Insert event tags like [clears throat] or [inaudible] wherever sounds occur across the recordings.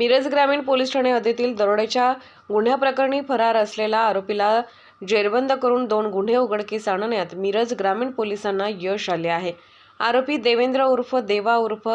मिरज ग्रामीण पोलीस ठाणे हद्दीतील दरोड्याच्या गुन्ह्याप्रकरणी फरार असलेला आरोपीला जेरबंद करून दोन गुन्हे उघडकीस आणण्यात मिरज ग्रामीण पोलिसांना यश आले आहे. आरोपी देवेंद्र उर्फ देवा उर्फ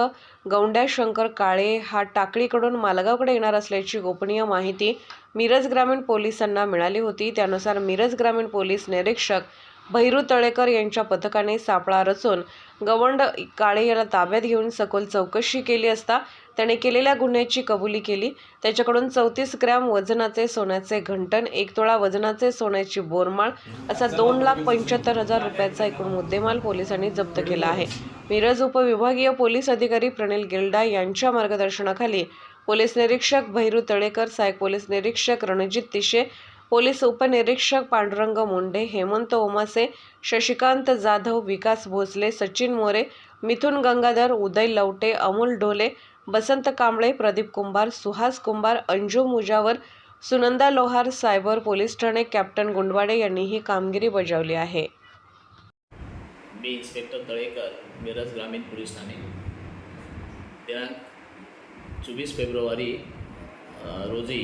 गौंड्या शंकर काळे हा टाकळीकडून मालगावकडे येणार असल्याची गोपनीय माहिती मिरज ग्रामीण पोलिसांना मिळाली होती. त्यानुसार मिरज ग्रामीण पोलीस निरीक्षक भैरू तळेकर यांच्या पथकाने सापळा रचून गवंड काळे याला ताब्यात घेऊन सखोल चौकशी केली असता त्याने केलेल्या गुन्ह्याची कबुली केली. त्याच्याकडून चौतीस ग्रॅम वजनाचे सोन्याचे घंटण एक तोळा वजनाचे सोन्याची बोरमाळ असा दोन लाख पंच्याहत्तर हजार रुपयाचा एकूण मुद्देमाल पोलिसांनी जप्त केला आहे. मिरज उपविभागीय पोलीस अधिकारी प्रणिल गिल्डा यांच्या मार्गदर्शनाखाली पोलीस निरीक्षक भैरू तळेकर सहाय्यक पोलीस निरीक्षक रणजित तिशे पोलीस उपनिरीक्षक Pandurang Munde Hemant Omase Shashikant Jadhav Vikas Bhosale Sachin More Mithun Gangadhar Uday Lavate Amol Dhole Basant Kamble Pradeep Kumbhar Suhas Kumbhar Anju Mujawar Sunanda Lohar cyber police Thane captain Gundwade यांनी ही कामगिरी बजावली आहे. मी inspector Talekar Miraj ग्रामीण police Thane. दिनांक चोवीस February रोजी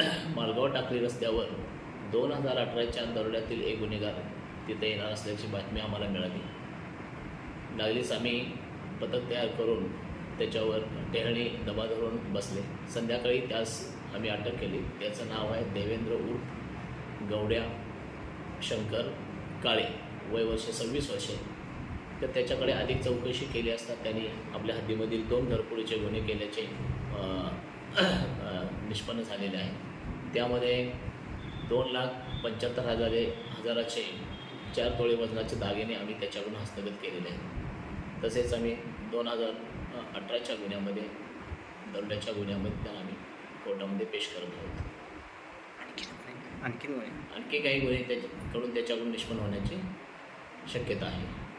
[clears throat] मालगाव टाकळी रस्त्यावर दोन हजार अठराच्या दरोड्यातील एक गुन्हेगार तिथे येणार असल्याची बातमी आम्हाला मिळाली. लागलीच आम्ही पथक तयार करून त्याच्यावर टेहळणी दबा धरून बसले. संध्याकाळी त्यास आम्ही अटक केली. त्याचं नाव आहे देवेंद्र उर्फ गवड्या शंकर काळे. वय वर्ष सव्वीस वर्षे. तर त्याच्याकडे अधिक चौकशी केली असता त्यांनी आपल्या हद्दीमधील दोन घरफोडीचे गुन्हे केल्याचे निष्पन्न झालेले आहे. त्यामध्ये दोन लाख पंच्याहत्तर हजारे हजाराचे चार तोळे वजनाचे दागिने आम्ही त्याच्याकडून हस्तगत केलेले आहेत. तसेच आम्ही दोन हजार अठराच्या गुन्ह्यामध्ये दरोड्याच्या गुन्ह्यामध्ये त्यांना आम्ही कोर्टामध्ये पेश करत आहोत. आणखीन वय आणखी काही गुन्हे त्याच्याकडून त्याच्याकडून निष्पन्न होण्याची शक्यता आहे.